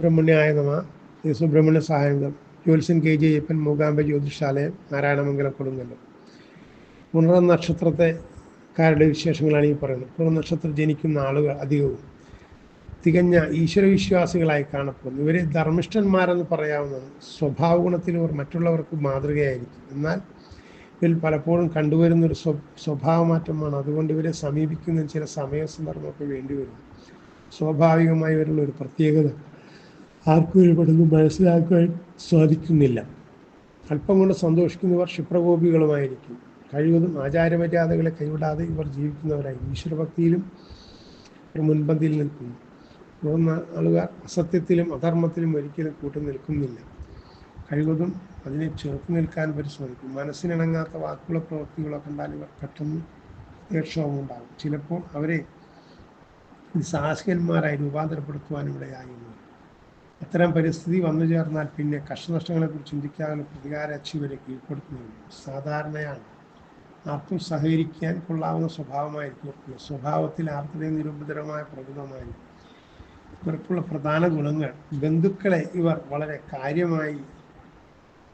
സുബ്രഹ്മണ്യായ നമ. ശ്രീ സുബ്രഹ്മണ്യ സഹായകം ജ്യോത്സ്യൻ കെ ജെ അയ്യപ്പൻ മൂകാംബ ജ്യോതിഷാലയം നാരായണമംഗലം കൊടുങ്ങല്ലൂർ പുണർ നക്ഷത്രത്തെ കാരുടെ വിശേഷങ്ങളാണ് ഈ പറയുന്നത്. പുണർ നക്ഷത്രം ജനിക്കുന്ന ആളുകൾ അധികവും തികഞ്ഞ ഈശ്വരവിശ്വാസികളായി കാണപ്പെടുന്നു. ഇവരെ ധർമ്മിഷ്ഠന്മാരെന്ന് പറയാവുന്നത് സ്വഭാവ ഗുണത്തിൽ ഇവർ മറ്റുള്ളവർക്ക് മാതൃകയായിരിക്കും. എന്നാൽ ഇതിൽ പലപ്പോഴും കണ്ടുവരുന്ന ഒരു സ്വ സ്വഭാവമാറ്റമാണ് അതുകൊണ്ട് ഇവരെ സമീപിക്കുന്ന ചില സമയ സന്ദർഭമൊക്കെ വേണ്ടിവരുന്നു. സ്വാഭാവികമായി ഇവരുള്ള ഒരു പ്രത്യേകത ആർക്കും ഇടപെടുന്നു മനസ്സിലാക്കുവാൻ സാധിക്കുന്നില്ല. അല്പം കൊണ്ട് സന്തോഷിക്കുന്നവർ ക്ഷിപ്രകോപികളുമായിരിക്കും. കഴിവതും ആചാരമര്യാദകളെ കൈവിടാതെ ഇവർ ജീവിക്കുന്നവരായി. ഈശ്വരഭക്തിയിലും മുൻപന്തിയിൽ നിൽക്കുന്നു. തുടർന്ന് ആളുകാർ അസത്യത്തിലും അധർമ്മത്തിലും ഒരിക്കലും കൂട്ടു നിൽക്കുന്നില്ല. കഴിവതും അതിനെ ചെറുത്തു നിൽക്കാൻ പരിശ്രമിക്കും മനസ്സിനിണങ്ങാത്ത വാക്കുകളോ പ്രവൃത്തികളോ കണ്ടാൽ ഇവർ പെട്ടെന്ന് ഹൃദയക്ഷോഭം ഉണ്ടാകും. ചിലപ്പോൾ അവരെ സാഹസികന്മാരായി രൂപാന്തരപ്പെടുത്തുവാനും ഇടയായിരുന്നു അത്തരം പരിസ്ഥിതി വന്നു ചേർന്നാൽ പിന്നെ കഷ്ടനഷ്ടങ്ങളെക്കുറിച്ച് ചിന്തിക്കാതെ പ്രതികാര അച്ചി വരെ കീഴ്പ്പെടുത്തുന്നുണ്ട് സാധാരണയാണ്. ആർക്കും സഹകരിക്കാൻ കൊള്ളാവുന്ന സ്വഭാവമായിരിക്കും. സ്വഭാവത്തിൽ ആർത്തതയും നിരുപദ്രവമായ പ്രകൃതമായിരിക്കും ഇവർക്കുള്ള പ്രധാന ഗുണങ്ങൾ ബന്ധുക്കളെ ഇവർ വളരെ കാര്യമായി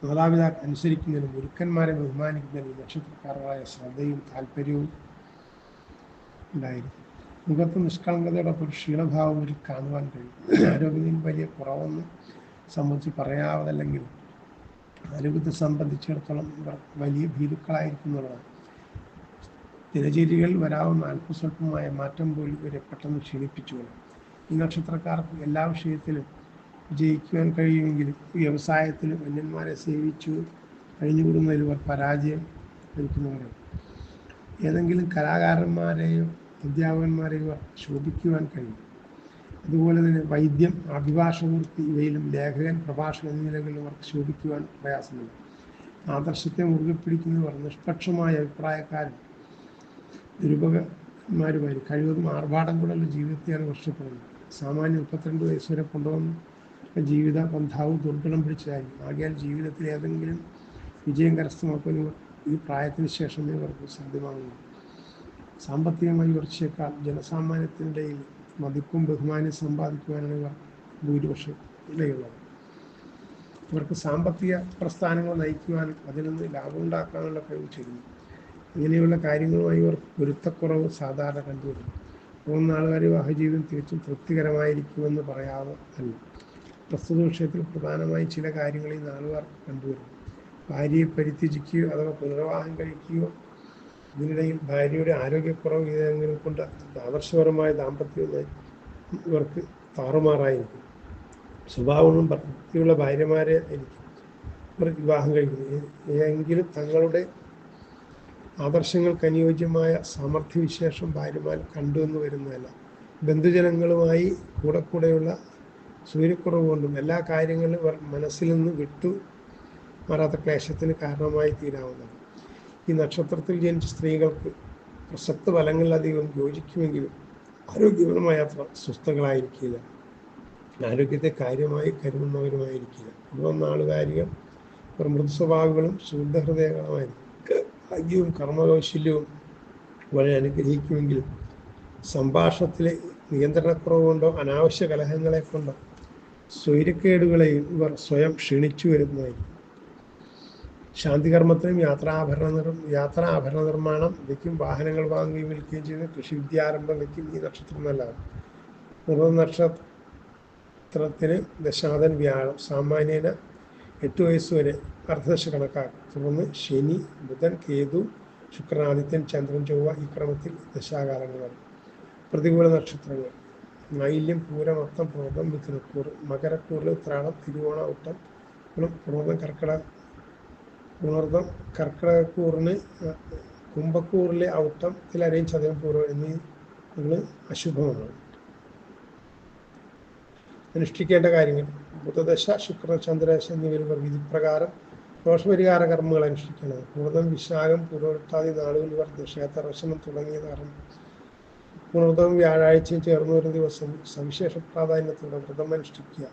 മാതാപിതാക്കൾ അനുസരിക്കുന്നതിനും ഗുരുക്കന്മാരെ ബഹുമാനിക്കുന്നതിനും നക്ഷത്രക്കാരായ ശ്രദ്ധയും താല്പര്യവും ഉണ്ടായിരിക്കും. മുഖത്ത് നിഷ്കളങ്കതയുടെ ഒരു ക്ഷീണഭാവം ഒരു കാണുവാൻ കഴിയും. ആരോഗ്യത്തിൽ വലിയ കുറവൊന്നും സംബന്ധിച്ച് പറയാവതല്ലെങ്കിൽ ആരോഗ്യത്തെ സംബന്ധിച്ചിടത്തോളം വലിയ ഭീരുക്കളായിരിക്കുന്നുള്ളതാണ് ദിനചര്യകളിൽ വരാവുന്ന അല്പസ്വല്പമായ മാറ്റം പോലും ഇവരെ പെട്ടെന്ന് ക്ഷീണിപ്പിച്ചുകൊള്ളും ഈ നക്ഷത്രക്കാർക്ക് എല്ലാ വിഷയത്തിലും വിജയിക്കുവാൻ കഴിയുമെങ്കിലും വ്യവസായത്തിലും അന്യന്മാരെ സേവിച്ചു കഴിഞ്ഞുകൂടുന്നതിൽ ഇവർ പരാജയം ഏതെങ്കിലും കലാകാരന്മാരെയോ അധ്യാപകന്മാരെയോ ഇവ ശോഭിക്കുവാൻ കഴിയും. അതുപോലെ തന്നെ വൈദ്യം അഭിഭാഷകവൃത്തി ഇവയിലും ലേഖകൻ പ്രഭാഷകൻ എന്നീ നിലകളിൽ അവർക്ക് ശോഭിക്കുവാൻ പ്രയാസമില്ല ആദർശത്തെ മുറുകെ പിടിക്കുന്നവർ നിഷ്പക്ഷമായ അഭിപ്രായക്കാരും നിരൂപകന്മാരുമായി കഴിവതും ആർഭാടം കൂടെയുള്ള ജീവിതത്തെയാണ് വർഷപ്പെടുന്നത് സാമാന്യം മുപ്പത്തിരണ്ട് വയസ്സ് വരെ കൊണ്ടുവന്ന ജീവിത ബന്ധാവ് ദുർബലം പിടിച്ചതായിരിക്കും. ആകയാൽ ജീവിതത്തിൽ ഏതെങ്കിലും വിജയം കരസ്ഥമാക്കുന്നവർ ഈ പ്രായത്തിന് ശേഷമേ അവർക്ക് സാധ്യമാകുന്നു സാമ്പത്തികമായി ഉയർച്ചയേക്കാൾ ജനസാമാന്യത്തിനിടയിൽ മതിപ്പും ബഹുമാനം സമ്പാദിക്കുവാനാണ് ഇവർ ഭൂരിപക്ഷം ഇടയുള്ളത്. ഇവർക്ക് സാമ്പത്തിക പ്രസ്ഥാനങ്ങൾ നയിക്കുവാൻ അതിൽ നിന്ന് ലാഭം ഉണ്ടാക്കാനുള്ള കഴിവ് ചെയ്യുന്നു ഇങ്ങനെയുള്ള കാര്യങ്ങളുമായി ഇവർ പൊരുത്തക്കുറവ് സാധാരണ കണ്ടുവരുന്നു. മൂന്ന് ആൾക്കാർ വിവാഹജീവിതം തികച്ചും തൃപ്തികരമായിരിക്കുമെന്ന് പറയാതെ അല്ല. പ്രസ്തുത വിഷയത്തിൽ പ്രധാനമായി ചില കാര്യങ്ങളിൽ നാളുകാർ കണ്ടുവരുന്നു. ഭാര്യയെ പരിത്യജിക്കുകയോ അഥവാ പുനർവാഹം കഴിക്കുകയോ ഇതിനിടയിൽ ഭാര്യയുടെ ആരോഗ്യക്കുറവ് ഇതെങ്കിലും കൊണ്ട് ആദർശപരമായ ദാമ്പത്യം ഇവർക്ക് താറുമാറായിരിക്കും. സ്വഭാവവും ഭക്തിയുള്ള ഭാര്യമാരെ ആയിരിക്കും ഇവർ വിവാഹം കഴിക്കുന്നത്. എങ്കിലും തങ്ങളുടെ ആദർശങ്ങൾക്ക് അനുയോജ്യമായ സാമർഥ്യവിശേഷം ഭാര്യമാർ കണ്ടുവന്നു വരുന്നതല്ല. ബന്ധുജനങ്ങളുമായി കൂടെ കൂടെയുള്ള സൂര്യക്കുറവ് കൊണ്ടും എല്ലാ കാര്യങ്ങളും മനസ്സിൽ നിന്ന് വിട്ടു മാറാത്ത ക്ലേശത്തിന് കാരണമായി തീരാവുന്നതാണ്. ഈ നക്ഷത്രത്തിൽ ജനിച്ച സ്ത്രീകൾക്ക് പ്രസക്ത ഫലങ്ങളിലധികം യോജിക്കുമെങ്കിലും ആരോഗ്യപരമായ അത്ര സ്വസ്ഥകളായിരിക്കില്ല. ആരോഗ്യത്തെ കാര്യമായി കരുതുന്നവരുമായിരിക്കില്ല. ഇവ നാളുകാരികം മൃദു സ്വഭാവങ്ങളും ശുദ്ധഹൃദയങ്ങളുമായിരിക്കും. ഭാഗ്യവും കർമ്മകൗശല്യവും വളരെ അനുഗ്രഹിക്കുമെങ്കിലും സംഭാഷണത്തിലെ നിയന്ത്രണക്കുറവ് കൊണ്ടോ അനാവശ്യ കലഹങ്ങളെ കൊണ്ടോ സ്വൈരക്കേടുകളെയും ഇവർ സ്വയം ക്ഷീണിച്ചു വരുന്നതായിരിക്കും. ശാന്തികർമ്മത്തിനും യാത്രാഭരണ നിർ യാത്രാഭരണ നിർമ്മാണം വയ്ക്കും വാഹനങ്ങൾ വാങ്ങുകയും വിൽക്കുകയും ചെയ്യുന്ന കൃഷി വിദ്യാരംഭം വയ്ക്കും ഈ നക്ഷത്രം നല്ലതാണ്. നിർമ്മ നക്ഷത്രത്തിന് ദശാതൻ വ്യാഴം സാമാന്യന എട്ട് വയസ്സ് വരെ അർദ്ധദശ കണക്കാക്കും തുടർന്ന് ശനി ബുധൻ കേതു ശുക്രനാദിത്യൻ ചന്ദ്രൻ ചൊവ്വ ഈ ക്രമത്തിൽ ദശാകാലങ്ങളാണ് പ്രതികൂല നക്ഷത്രങ്ങൾ. നൈല്യം പൂരം അത്തം പൂർവം മിഥുനക്കൂർ മകരക്കൂറിൽ ഉത്രാടം തിരുവോണ ഉട്ടം പൂർവം കർക്കിട പുണർതം കർക്കിടകക്കൂറിന് കുംഭക്കൂറിലെ ഔട്ടം അരയും ചതയം പൂർവം എന്നീ നിങ്ങൾ അശുഭമാണ് അനുഷ്ഠിക്കേണ്ട കാര്യങ്ങൾ. ബുധദശ ശുക്ര ചന്ദ്രദശ എന്നിവർ വിധിപ്രകാരം ദോഷപരിഹാര കർമ്മങ്ങൾ അനുഷ്ഠിക്കണം. പുണർതം വിശാഖം പുരോട്ടാതി നാളുകൾ ഇവർ ക്ഷേത്രദർശനം തുടങ്ങിയ കാരണം പുണർതം വ്യാഴാഴ്ചയും ചേർന്ന് ഒരു ദിവസം സവിശേഷ പ്രാധാന്യത്തോടെ വ്രതം അനുഷ്ഠിക്കുക.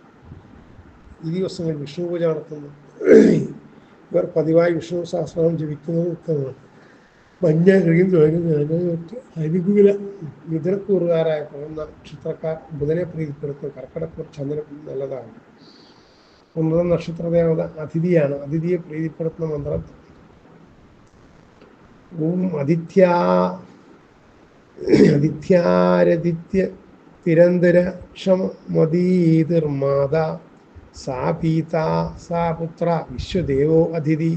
ഈ ദിവസങ്ങളിൽ വിഷ്ണു പൂജ നടത്തുന്നു. ഇവർ പതിവായി വിഷ്ണു സഹസ്രനാമം ജപിക്കുന്നത് ഉത്തമമാണ് മഞ്ഞ കഴിയും തുടങ്ങി അനുകൂല മിഥുനക്കൂറുകാരായ പോകുന്ന നക്ഷത്രക്കാർ ബുധനെ പ്രീതിപ്പെടുത്തും കർക്കിടക്കൂർ ചന്ദ്രൻ നല്ലതാണ്. ഉന്നത നക്ഷത്രദേവത അതിഥിയാണ്. അതിഥിയെ പ്രീതിപ്പെടുത്തുന്ന മന്ത്രം ഓം അതിഥ്യ അതിഥ്യാരതിഥ്യ തിരന്തര ക്ഷമതീതിർമാത സാ പീത സാ പുത്ര വിശ്വദേവോ അതിഥി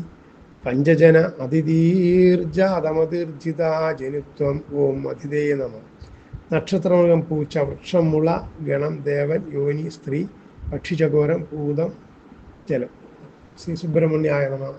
പഞ്ചജന അതിഥീർജാതമതിർജിത ജനുത്വം ഓം അതിഥേയ നമ. നക്ഷത്രമൃഗം പൂച്ച വൃക്ഷം മുള ഗണം ദേവൻ യോനി സ്ത്രീ പക്ഷിചകോരം ഭൂതം ജലം. ശ്രീ സുബ്രഹ്മണ്യായ നമ.